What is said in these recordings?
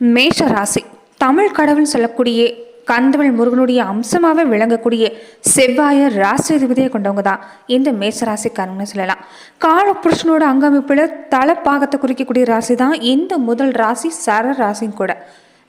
மேஷ ராசி தமிழ் கடவுள் சொல்லக்கூடிய கந்தவள் முருகனுடைய அம்சமாகவே விளங்கக்கூடிய செவ்வாய ராசி அதிபதியை கொண்டவங்க தான் இந்த மேஷ ராசிக்காரங்கன்னு சொல்லலாம். காலபுருஷனோட அங்கமைப்பில் தலைப்பாகத்தை குறிக்கக்கூடிய ராசி தான் இந்த முதல் ராசி சர ராசியும் கூட.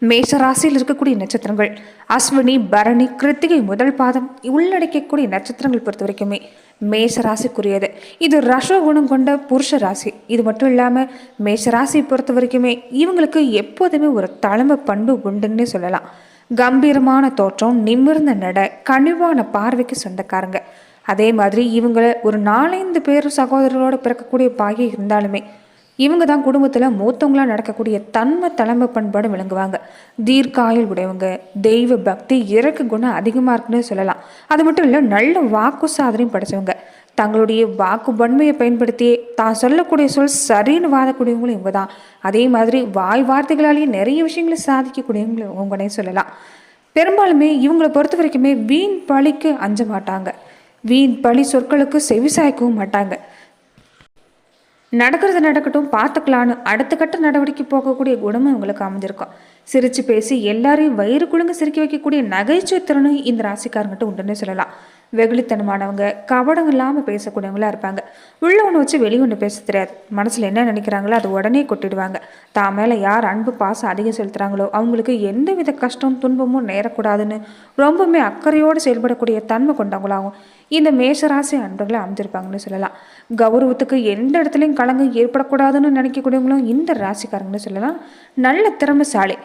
மேஷ ராசியில் இருக்கக்கூடிய நட்சத்திரங்கள் அஸ்வினி பரணி கிருத்திகை முதல் பாதம் உள்ளடக்கக்கூடிய நட்சத்திரங்கள் பொறுத்த வரைக்குமே மேஷ ராசிக்குரியது இது ரஷ குணம் கொண்ட புருஷ ராசி. இது மட்டும் இல்லாமல் மேஷ ராசி பொறுத்த வரைக்குமே இவங்களுக்கு எப்போதுமே ஒரு தலைமை பண்பு உண்டுன்னே சொல்லலாம். கம்பீரமான தோற்றம் நிமிர்ந்த நட கனிவான பார்வைக்கு சொந்தக்காரங்க. அதே மாதிரி இவங்களை ஒரு நாலஞ்சு பேர் சகோதரர்களோடு பிறக்கக்கூடிய பாகி இருந்தாலுமே இவங்க தான் குடும்பத்தில் மூத்தவங்களாக நடக்கக்கூடிய தன்மை தலைமை பண்பாடு விளங்குவாங்க. தீர்க்காயுள் உடையவங்க தெய்வ பக்தி இறக்கு குணம் அதிகமாக இருக்குன்னு சொல்லலாம். அது மட்டும் இல்லை நல்ல வாக்கு சாதனையும் படித்தவங்க தங்களுடைய வாக்கு வன்மையை பயன்படுத்தி தான் சொல்லக்கூடிய சொல் சரின்னு வாதக்கூடியவங்களும் இவங்க தான் அதே மாதிரி வாய் வார்த்தைகளாலேயே நிறைய விஷயங்களை சாதிக்கக்கூடியவங்களும் இவங்கனே சொல்லலாம். பெரும்பாலுமே இவங்களை பொறுத்த வரைக்குமே வீண் பழிக்கு அஞ்ச மாட்டாங்க. வீண் பழி சொற்களுக்கு செவிசாய்க்கவும் மாட்டாங்க. நடக்கிறது நடக்கட்டும் பார்த்துக்கலான்னு அடுத்த கட்ட நடவடிக்கை போகக்கூடிய குணமும் இவங்களுக்கு அமைஞ்சிருக்கும் சிரித்து பேசி எல்லாரையும் வயிறு குழுங்க சிரிக்க வைக்கக்கூடிய நகைச்சுவை திறனும் இந்த ராசிக்காரங்கிட்ட உண்டுன்னு சொல்லலாம். வெகுளித்தனமானவங்க. கபடம் இல்லாமல் பேசக்கூடியவங்களா இருப்பாங்க. உள்ள ஒன்று வச்சு வெளியே ஒன்று பேச தெரியாது. மனசில் என்ன நினைக்கிறாங்களோ அது உடனே கொட்டிடுவாங்க. தான் மேலே யார் அன்பு பாசம் அதிகம் செலுத்துகிறாங்களோ அவங்களுக்கு எந்த வித கஷ்டம் துன்பமும் நேரக்கூடாதுன்னு ரொம்பவுமே அக்கறையோடு செயல்படக்கூடிய தன்மை கொண்டவங்களாகும் இந்த மேஷராசி அன்பர்களை அமைஞ்சிருப்பாங்கன்னு சொல்லலாம். கௌரவத்துக்கு எந்த இடத்துலையும் கலங்கம் ஏற்படக்கூடாதுன்னு நினைக்கக்கூடியவங்களும் இந்த ராசிக்காரங்கன்னு சொல்லலாம். நல்ல திறமைசாலி.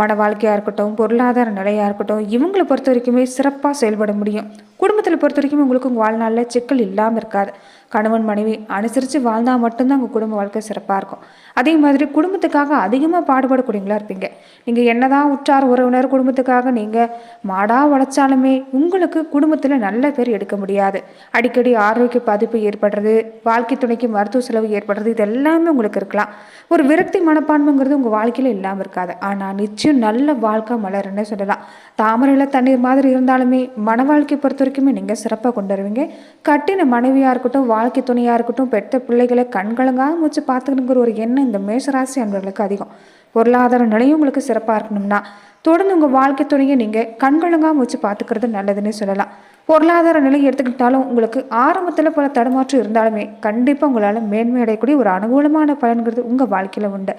மன வாழ்க்கையாக இருக்கட்டும் பொருளாதார நிலையாக இருக்கட்டும் இவங்களை பொறுத்த வரைக்குமே சிறப்பாக செயல்பட முடியும். குடும்பத்தில் பொறுத்த வரைக்கும் உங்களுக்கு உங்கள் வாழ்நாளில் சிக்கல் இல்லாமல் இருக்காது. கணவன் மனைவி அனுசரித்து வாழ்ந்தால் மட்டும்தான் உங்கள் குடும்ப வாழ்க்கை சிறப்பாக இருக்கும். அதே மாதிரி குடும்பத்துக்காக அதிகமாக பாடுபடக்கூடியவங்களா இருப்பீங்க. நீங்கள் என்னதான் உற்றார் உறவினர் குடும்பத்துக்காக நீங்கள் மாடாக உழைச்சாலுமே உங்களுக்கு குடும்பத்தில் நல்ல பேர் எடுக்க முடியாது. அடிக்கடி ஆரோக்கிய பாதிப்பு ஏற்படுறது வாழ்க்கை துணைக்கு மருத்துவ செலவு ஏற்படுறது இது எல்லாமே உங்களுக்கு இருக்கலாம். ஒரு விரக்தி மனப்பான்மைங்கிறது உங்கள் வாழ்க்கையில் இல்லாமல் இருக்காது. ஆனால் நிச்சயம் நல்ல வாழ்க்கை மலருன்னு சொல்லலாம். தாமரையில் தண்ணீர் மாதிரி இருந்தாலுமே மன வாழ்க்கை பொறுத்த வரைக்குமே நீங்கள் சிறப்பாக கொண்டு வருவீங்க. கட்டின மனைவியாக இருக்கட்டும் வாழ்க்கை துணையாக இருக்கட்டும் பெற்ற பிள்ளைகளை கண்கலங்காக மூச்சு பார்த்துக்கணுங்கிற ஒரு எண்ணம் இந்த மேசராசி அன்பர்களுக்கு அதிகம். பொருளாதார நிலையும் உங்களுக்கு சிறப்பாக இருக்கணும்னா தொடர்ந்து உங்கள் வாழ்க்கை துணையை நீங்கள் கண்கலங்காக வச்சு பார்த்துக்கிறது நல்லதுன்னு சொல்லலாம். பொருளாதார நிலை எடுத்துக்கிட்டாலும் உங்களுக்கு ஆரம்பத்தில் பல தடுமாற்றம் இருந்தாலுமே கண்டிப்பாக உங்களால் மேன்மை அடையக்கூடிய ஒரு அனுகூலமான பலன்கிறது உங்கள் வாழ்க்கையில் உண்டு.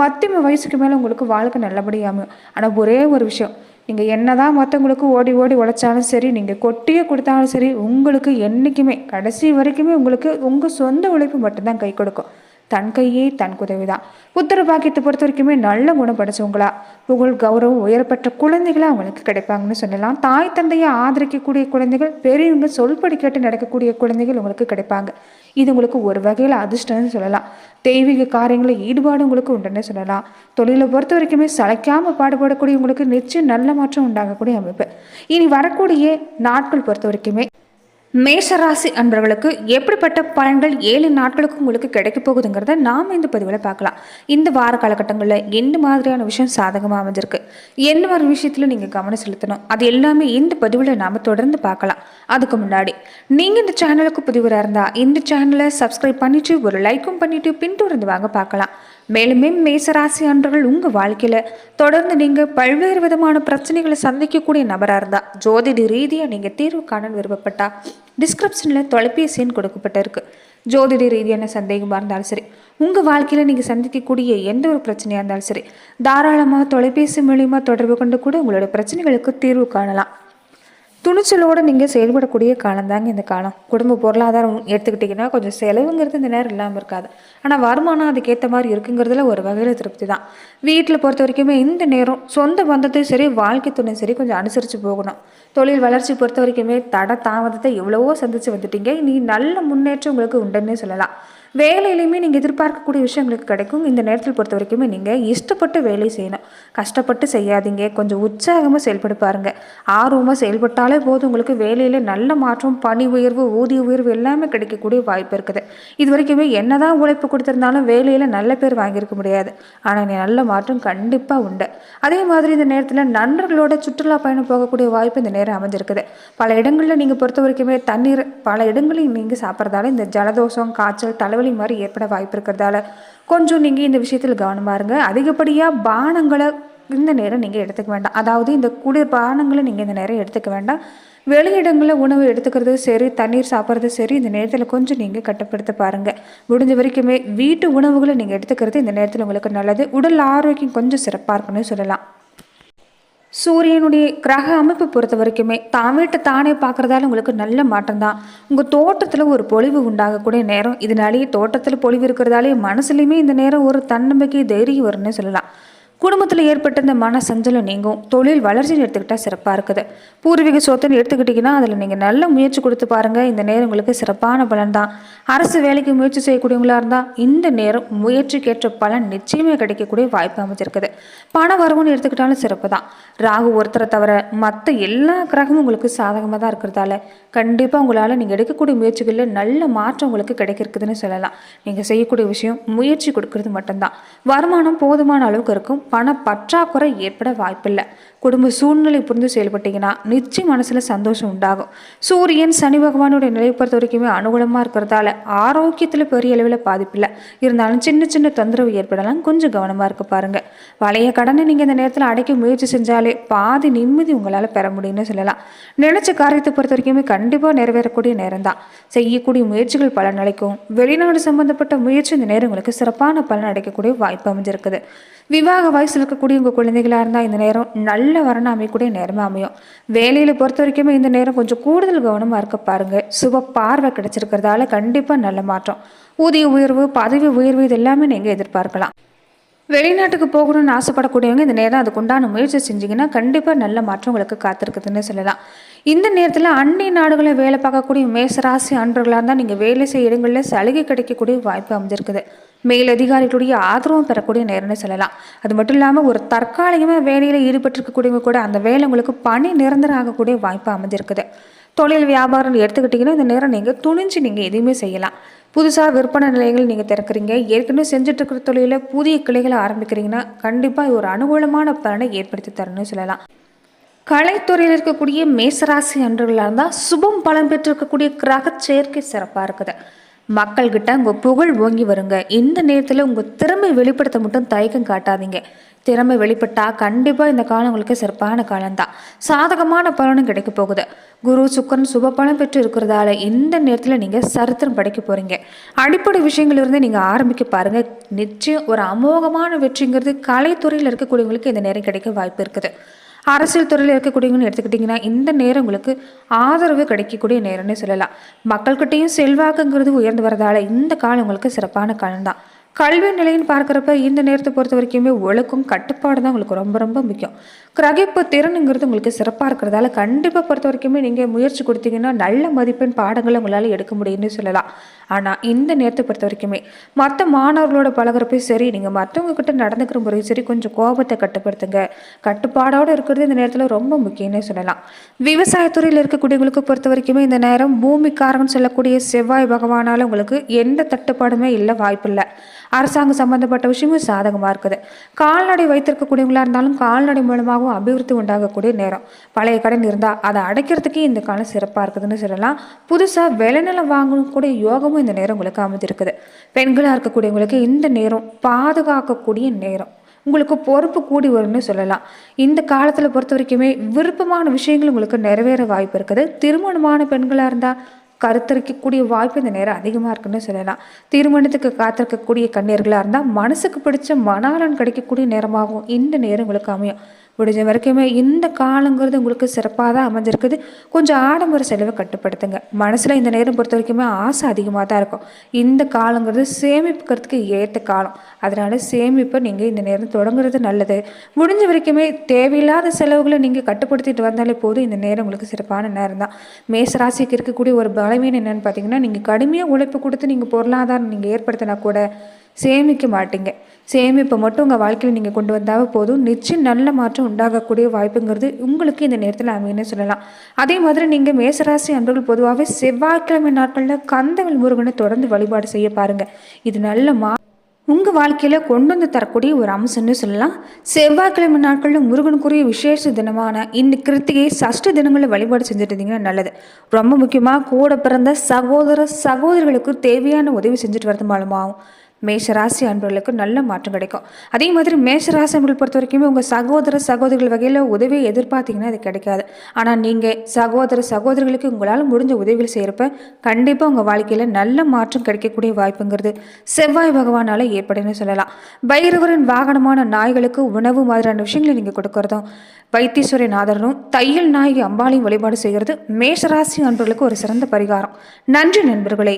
மத்தியம வயசுக்கு மேலே உங்களுக்கு வாழ்க்கை நல்லபடியாக அமையும். ஆனால் ஒரே ஒரு விஷயம் நீங்கள் என்ன தான் மற்றவங்களுக்கு ஓடி ஓடி உழைச்சாலும் சரி நீங்கள் கொட்டியே கொடுத்தாலும் சரி உங்களுக்கு என்றைக்குமே கடைசி வரைக்குமே உங்களுக்கு உங்கள் சொந்த உழைப்பு மட்டும்தான் கை கொடுக்கும். தன் கையே தன் குதவி தான் புத்திர பாக்கியத்தை பொறுத்த வரைக்குமே நல்ல குணம் படைச்சவங்களா. புகழ் கௌரவம் உயரப்பட்ட குழந்தைகளாக அவங்களுக்கு கிடைப்பாங்கன்னு சொல்லலாம். தாய் தந்தையை ஆதரிக்கக்கூடிய குழந்தைகள் பெரியவங்க சொல்படி கேட்டு நடக்கக்கூடிய குழந்தைகள் உங்களுக்கு கிடைப்பாங்க. இது உங்களுக்கு ஒரு வகையில் அதிர்ஷ்டம்னு சொல்லலாம். தெய்வீக காரியங்களில் ஈடுபாடு உங்களுக்கு உண்டுன்னு சொல்லலாம். தொழிலை பொறுத்த வரைக்குமே சளைக்காமல் பாடுபடக்கூடிய உங்களுக்கு நிச்சயம் நல்ல மாற்றம் உண்டாகக்கூடிய அமைப்பு. இனி வரக்கூடிய நாட்கள் பொறுத்த வரைக்குமே மேஷராசி அன்பர்களுக்கு எப்படிப்பட்ட பலன்கள் ஏழு நாட்களுக்கு உங்களுக்கு கிடைக்க போகுதுங்கிறத நாம் இந்த பதிவில் பார்க்கலாம். இந்த வார காலகட்டங்களில் எந்த மாதிரியான விஷயம் சாதகமாக அமைஞ்சிருக்கு? என்ன மாதிரி விஷயத்தில் நீங்கள் கவனம் செலுத்தணும்? அது எல்லாமே இந்த பதிவில் நாம் தொடர்ந்து பார்க்கலாம். அதுக்கு முன்னாடி நீங்கள் இந்த சேனலுக்கு புதிவராக இருந்தால் இந்த சேனலை சப்ஸ்கிரைப் பண்ணிவிட்டு ஒரு லைக்கும் பண்ணிவிட்டு பின்தொடர்ந்து வாங்க பார்க்கலாம். மேலுமே மேசராசி அன்றர்கள் உங்கள் வாழ்க்கையில் தொடர்ந்து நீங்கள் பல்வேறு விதமான பிரச்சனைகளை சந்திக்கக்கூடிய நபராக இருந்தால் ஜோதிட ரீதியாக நீங்கள் தீர்வு காண விருப்பப்பட்டா டிஸ்கிரிப்ஷனில் தொலைபேசி எண் கொடுக்கப்பட்டிருக்கு. ஜோதிட ரீதியான சந்தேகமாக இருந்தாலும் சரி உங்கள் வாழ்க்கையில் நீங்கள் சந்திக்கக்கூடிய எந்த ஒரு பிரச்சனையாக இருந்தாலும் சரி தாராளமாக தொலைபேசி மூலியமாக தொடர்பு கொண்டு கூட உங்களோட பிரச்சனைகளுக்கு தீர்வு காணலாம். துணிச்சலோடு நீங்கள் செயல்படக்கூடிய காலம் தாங்க இந்த காலம். குடும்ப பொருளாதாரம் எடுத்துக்கிட்டிங்கன்னா கொஞ்சம் செலவுங்கிறது இந்த நேரம் இல்லாமல் இருக்காது. ஆனால் வருமானம் அதுக்கேற்ற மாதிரி இருக்குங்கிறதுல ஒரு வகையில் திருப்தி தான். வீட்டில் பொறுத்த வரைக்குமே இந்த நேரம் சொந்த பந்தத்தையும் சரி வாழ்க்கை துணை சரி கொஞ்சம் அனுசரித்து போகணும். தொழில் வளர்ச்சி பொறுத்த வரைக்குமே தட தாமதத்தை எவ்வளவோ சந்தித்து வந்துட்டீங்க. இனி நல்ல முன்னேற்றம் உங்களுக்கு உண்டுன்னே சொல்லலாம். வேலையிலையுமே நீங்கள் எதிர்பார்க்கக்கூடிய விஷயங்களுக்கு கிடைக்கும். இந்த நேரத்தில் பொறுத்த வரைக்குமே நீங்கள் இஷ்டப்பட்டு வேலை செய்யணும். கஷ்டப்பட்டு செய்யாதீங்க. கொஞ்சம் உற்சாகமாக செயல்பட பாருங்கள் ஆர்வமாக செயல்பட்டாலே போதும். உங்களுக்கு வேலையில் நல்ல மாற்றம் பணி உயர்வு ஊதிய உயர்வு எல்லாமே கிடைக்கக்கூடிய வாய்ப்பு இருக்குது. இது வரைக்குமே என்னதான் உழைப்பு கொடுத்துருந்தாலும் வேலையில் நல்ல பேர் வாங்கியிருக்க முடியாது. ஆனால் நல்ல மாற்றம் கண்டிப்பாக உண்டு. அதே மாதிரி இந்த நேரத்தில் நண்பர்களோட சுற்றுலா பயணம் போகக்கூடிய வாய்ப்பு இந்த நேரம் அமைஞ்சிருக்குது. பல இடங்களில் நீங்கள் பொறுத்த வரைக்குமே தண்ணீர் பல இடங்களில் நீங்கள் சாப்பிட்றதால இந்த ஜலதோஷம் காய்ச்சல் தலைவலி தலைவலி மாதிரி ஏற்பட வாய்ப்பு இருக்கிறதால கொஞ்சம் நீங்கள் இந்த விஷயத்தில் கவனமாக இருங்க. அதிகப்படியாக பானங்களை இந்த நேரம் நீங்கள் எடுத்துக்க வேண்டாம். அதாவது இந்த குளிர் பானங்களை நீங்கள் இந்த நேரம் எடுத்துக்க வேண்டாம். வெளியிடங்களில் உணவு எடுத்துக்கிறது சரி தண்ணீர் சாப்பிட்றது சரி இந்த நேரத்தில் கொஞ்சம் நீங்கள் கட்டுப்படுத்த பாருங்கள் முடிஞ்ச வரைக்குமே வீட்டு உணவுகளை நீங்கள் எடுத்துக்கிறது இந்த நேரத்தில் உங்களுக்கு நல்லது. உடல் ஆரோக்கியம் கொஞ்சம் சிறப்பாக இருக்குன்னு சொல்லலாம். சூரியனுடைய கிரக அமைப்பு பொறுத்த வரைக்குமே தான் வீட்டை தானே பார்க்குறதால உங்களுக்கு நல்ல மாற்றம் தான் உங்கள் தோட்டத்தில் ஒரு பொழிவு உண்டாகக்கூடிய நேரம். இதனாலேயே தோட்டத்தில் பொழிவு இருக்கிறதாலே மனசுலையுமே இந்த நேரம் ஒரு தன்னம்பிக்கை தைரியம் வரும்னு சொல்லலாம். குடும்பத்தில் ஏற்பட்ட இந்த மன சஞ்சலம் நீங்கும். தொழில் வளர்ச்சின்னு எடுத்துக்கிட்டால் சிறப்பாக இருக்குது. பூர்வீக சொத்துன்னு எடுத்துக்கிட்டிங்கன்னா அதில் நீங்கள் நல்ல முயற்சி கொடுத்து பாருங்கள் இந்த நேரம் உங்களுக்கு சிறப்பான பலன் தான் அரசு வேலைக்கு முயற்சி செய்யக்கூடியவங்களாக இருந்தால் இந்த நேரம் முயற்சிக்கேற்ற பலன் நிச்சயமே கிடைக்கக்கூடிய வாய்ப்பு அமைச்சிருக்குது பண வரவுன்னு எடுத்துக்கிட்டாலும் சிறப்பு தான் ராகு ஒருத்தரை தவிர மற்ற எல்லா கிரகமும் உங்களுக்கு சாதகமாக தான் இருக்கிறதால கண்டிப்பாக உங்களால் நீங்கள் எடுக்கக்கூடிய முயற்சிகளில் நல்ல மாற்றம் உங்களுக்கு கிடைக்கிறதுன்னு சொல்லலாம். நீங்கள் செய்யக்கூடிய விஷயம் முயற்சி கொடுக்கறது மட்டும்தான். வருமானம் போதுமான அளவுக்கு இருக்கும். பண பற்றாக்குறை ஏற்பட வாய்ப்பில்லை. குடும்ப சூழ்நிலை புரிந்து செயல்பட்டீங்கன்னா நிச்சயம் மனசில் சந்தோஷம் உண்டாகும். சூரியன் சனி பகவானுடைய நிலை பொறுத்த வரைக்குமே அனுகூலமாக இருக்கிறதால ஆரோக்கியத்தில் பெரிய அளவில் பாதிப்பில்லை. இருந்தாலும் சின்ன சின்ன தொந்தரவு ஏற்படலாம். கொஞ்சம் கவனமாக இருக்க பாருங்கள் பழைய கடனை நீங்கள் இந்த நேரத்தில் அடைக்க முயற்சி செஞ்சாலே பாதி நிம்மதி உங்களால் பெற முடியும்னு சொல்லலாம். நினைச்ச காரியத்தை பொறுத்த வரைக்குமே கண்டிப்பாக நிறைவேறக்கூடிய நேரம் தான் செய்யக்கூடிய முயற்சிகள் பலன் அளிக்கும் வெளிநாடு சம்பந்தப்பட்ட முயற்சி இந்த நேரம் உங்களுக்கு சிறப்பான பலன் அடைக்கக்கூடிய வாய்ப்பு அமைஞ்சிருக்குது. விவாக வயசில் இருக்கக்கூடிய உங்கள் குழந்தைகளாக இருந்தால் இந்த நேரம் நல்ல வரணும் அமையக்கூடிய நேரமாக அமையும். வேலையில் பொறுத்த வரைக்குமே இந்த நேரம் கொஞ்சம் கூடுதல் கவனமாக இருக்க பாருங்கள் சுப பார்வை கிடைச்சிருக்கிறதால கண்டிப்பாக நல்ல மாற்றம். ஊதிய உயர்வு பதவி உயர்வு இது எல்லாமே நீங்கள் எதிர்பார்க்கலாம். வெளிநாட்டுக்கு போகணும்னு ஆசைப்படக்கூடியவங்க இந்த நேரம் அதுக்குண்டான முயற்சி செஞ்சீங்கன்னா கண்டிப்பாக நல்ல மாற்றம் உங்களுக்கு காத்திருக்குதுன்னு சொல்லலாம். இந்த நேரத்தில் அந்நிய நாடுகளில் வேலை பார்க்கக்கூடிய மேசராசி அன்றர்களாக இருந்தால் நீங்கள் வேலை செய்ய இடங்களில் சலுகை கிடைக்கக்கூடிய வாய்ப்பு அமைஞ்சிருக்குது. மேலதிகாரிகளுடைய ஆதரவும் பெறக்கூடிய நேரம்னு சொல்லலாம். அது மட்டும் இல்லாமல் ஒரு தற்காலிகமாக வேலையில் ஈடுபட்டிருக்கக்கூடியவங்க கூட அந்த வேலை உங்களுக்கு பணி நிரந்தரம் ஆகக்கூடிய வாய்ப்பு அமைஞ்சிருக்குது. தொழில் வியாபாரம் எடுத்துக்கிட்டிங்கன்னா இந்த நேரம் நீங்கள் துணிஞ்சு நீங்கள் எதுவுமே செய்யலாம். புதுசாக விற்பனை நிலையங்கள் நீங்கள் திறக்கிறீங்க. ஏற்கனவே செஞ்சுட்ருக்கிற தொழிலில் புதிய கிளைகளை ஆரம்பிக்கிறீங்கன்னா கண்டிப்பாக இது ஒரு அனுகூலமான பலனை ஏற்படுத்தி தரணும்னு சொல்லலாம். கலைத்துறையில் இருக்கக்கூடிய மேசராசி அன்றுகளாக இருந்தால் சுபம் பலம் பெற்றிருக்கக்கூடிய கிரக சேர்க்கை சிறப்பாக இருக்குது. மக்கள்கிட்ட உங்கள் புகழ் ஓங்கி வருங்க. இந்த நேரத்தில் உங்கள் திறமை வெளிப்படுத்த மட்டும் தயக்கம் காட்டாதீங்க. திறமை வெளிப்பட்டால் கண்டிப்பாக இந்த காலம் உங்களுக்கு சிறப்பான காலம்தான். சாதகமான பலனும் கிடைக்க போகுது. குரு சுக்கரன் சுப பலன் பெற்று இருக்கிறதால இந்த நேரத்தில் நீங்கள் சரித்திரம் படைக்க போகிறீங்க அடிப்படை விஷயங்கள் இருந்து நீங்கள் ஆரம்பிக்க பாருங்கள் நிச்சயம் ஒரு அமோகமான வெற்றிங்கிறது கலைத்துறையில் இருக்கக்கூடியவங்களுக்கு இந்த நேரம் கிடைக்க வாய்ப்பு இருக்குது. அரசியல் துறையில் இருக்கக்கூடியவங்கன்னு எடுத்துக்கிட்டிங்கன்னா இந்த நேரம் உங்களுக்கு ஆதரவு கிடைக்கக்கூடிய நேரம்னு சொல்லலாம். மக்கள்கிட்டையும் செல்வாக்குங்கிறது உயர்ந்து வரதால இந்த காலம் உங்களுக்கு சிறப்பான காலம் தான் கல்வி நிலைன்னு பார்க்குறப்ப இந்த நேரத்தை பொறுத்த வரைக்குமே ஒழுக்கம் கட்டுப்பாடு தான் உங்களுக்கு ரொம்ப ரொம்ப முக்கியம். கிரகிப்பு திறனுங்கிறது உங்களுக்கு சிறப்பாக இருக்கிறதால கண்டிப்பாக பொறுத்த வரைக்குமே நீங்கள் முயற்சி கொடுத்தீங்கன்னா நல்ல மதிப்பெண் பாடங்களை உங்களால் எடுக்க முடியும்னு சொல்லலாம். ஆனால் இந்த நேரத்தை பொறுத்த வரைக்குமே மற்ற மாணவர்களோட பழகிறப்பையும் சரி நீங்கள் மற்றவங்க கிட்ட நடந்துக்கிற முறையும் சரி கொஞ்சம் கோபத்தை கட்டுப்படுத்துங்க. கட்டுப்பாடோடு இருக்கிறது இந்த நேரத்தில் ரொம்ப முக்கியம்னே சொல்லலாம். விவசாயத்துறையில் இருக்கக்கூடியவங்களுக்கு பொறுத்த வரைக்குமே இந்த நேரம் பூமிக்காரன் சொல்லக்கூடிய செவ்வாய் பகவானால் உங்களுக்கு எந்த தட்டுப்பாடுமே இல்லை வாய்ப்பில்லை. அரசாங்கம் சம்பந்தப்பட்ட விஷயமும் சாதகமாக இருக்குது. கால்நடை வைத்திருக்கக்கூடியவங்களா இருந்தாலும் கால்நடை மூலமாகவும் அபிவிருத்தி உண்டாகக்கூடிய நேரம். பழைய கடன் இருந்தால் அதை அடைக்கிறதுக்கே இந்த காலம் சிறப்பாக இருக்குதுன்னு சொல்லலாம். புதுசாக விளைநிலம் வாங்கக்கூடிய யோகமும் இந்த நேரம் உங்களுக்கு அமைஞ்சிருக்குது. பெண்களாக இருக்கக்கூடியவங்களுக்கு இந்த நேரம் பாதுகாக்கக்கூடிய நேரம். உங்களுக்கு பொறுப்பு கூடி வரும்னு சொல்லலாம். இந்த காலத்தில் பொறுத்த வரைக்குமே விருப்பமான விஷயங்கள் உங்களுக்கு நிறைவேற வாய்ப்பு இருக்குது. திருமணமான பெண்களாக இருந்தால் கருத்தரிக்கக்கூடிய வாய்ப்பு இந்த நேரம் அதிகமாக இருக்குன்னு சொல்லலாம். திருமணத்துக்கு காத்திருக்கக்கூடிய கண்ணீர்களாக இருந்தால் மனசுக்கு பிடிச்ச மணாலன் கிடைக்கக்கூடிய நேரமாகவும் இந்த நேரம் உங்களுக்கு அமையும். முடிஞ்ச வரைக்குமே இந்த காலங்கிறது உங்களுக்கு சிறப்பாக தான் அமைஞ்சிருக்குது. கொஞ்சம் ஆடம்பர செலவை கட்டுப்படுத்துங்க. மனசில் இந்த நேரம் பொறுத்த வரைக்குமே ஆசை அதிகமாக தான் இருக்கும். இந்த காலங்கிறது சேமிப்புக்கிறதுக்கு ஏற்ற காலம். அதனால் சேமிப்பை நீங்கள் இந்த நேரம் தொடங்குறது நல்லது. முடிஞ்ச வரைக்குமே தேவையில்லாத செலவுகளை நீங்கள் கட்டுப்படுத்திட்டு வந்தாலே போதும். இந்த நேரம் உங்களுக்கு சிறப்பான நேரம் தான். மேசராசிக்கு இருக்கக்கூடிய ஒரு பலவீனம் என்னென்னு பார்த்தீங்கன்னா நீங்கள் கடுமையாக உழைப்பு கொடுத்து நீங்கள் பொருளாதாரம் நீங்கள் ஏற்படுத்தினா கூட சேமிக்க மாட்டீங்க. சேமிப்பை மட்டும் உங்கள் வாழ்க்கையில் நீங்கள் கொண்டு வந்தால் போதும். நிச்சயம் நல்ல மாற்றம் உண்டாகக்கூடிய வாய்ப்புங்கிறது உங்களுக்கு இந்த நேரத்தில் அமைன்னு சொல்லலாம். அதே மாதிரி நீங்கள் மேசராசி அன்பர்கள் பொதுவாகவே செவ்வாய்க்கிழமை நாட்களில் கந்தங்கள் முருகனை தொடர்ந்து வழிபாடு செய்ய பாருங்கள் இது நல்ல மா உங்கள் வாழ்க்கையில் கொண்டு வந்து தரக்கூடிய ஒரு அம்சம்னு சொல்லலாம். செவ்வாய்க்கிழமை நாட்களில் முருகனுக்குரிய விசேஷ தினமான இந்த கிருத்திகை சஷ்ட தினங்களில் வழிபாடு செஞ்சுட்டு இருந்தீங்கன்னா நல்லது. ரொம்ப முக்கியமாக கூட பிறந்த சகோதர சகோதரிகளுக்கு தேவையான உதவி செஞ்சுட்டு வரது மூலமாகும் மேஷராசி அன்பர்களுக்கு நல்ல மாற்றம் கிடைக்கும். அதே மாதிரி மேஷராசி அன்பர்கள் பொறுத்த வரைக்குமே உங்கள் சகோதர சகோதரிகள் வகையில் உதவியை எதிர்பார்த்தீங்கன்னா அது கிடைக்காது. ஆனால் நீங்கள் சகோதர சகோதரிகளுக்கு உங்களால் முடிஞ்ச உதவிகள் செய்கிறப்ப கண்டிப்பாக உங்கள் வாழ்க்கையில் நல்ல மாற்றம் கிடைக்கக்கூடிய வாய்ப்புங்கிறது செவ்வாய் பகவானால் ஏற்படுன்னு சொல்லலாம். பைரவரின் வாகனமான நாய்களுக்கு உணவு மாதிரியான விஷயங்களை நீங்கள் கொடுக்கறதும் வைத்தீஸ்வரன் நாதரனும் தையல் நாயகி அம்பாளையும் வழிபாடு செய்கிறது மேஷராசி அன்பர்களுக்கு ஒரு சிறந்த பரிகாரம். நன்றி நண்பர்களே.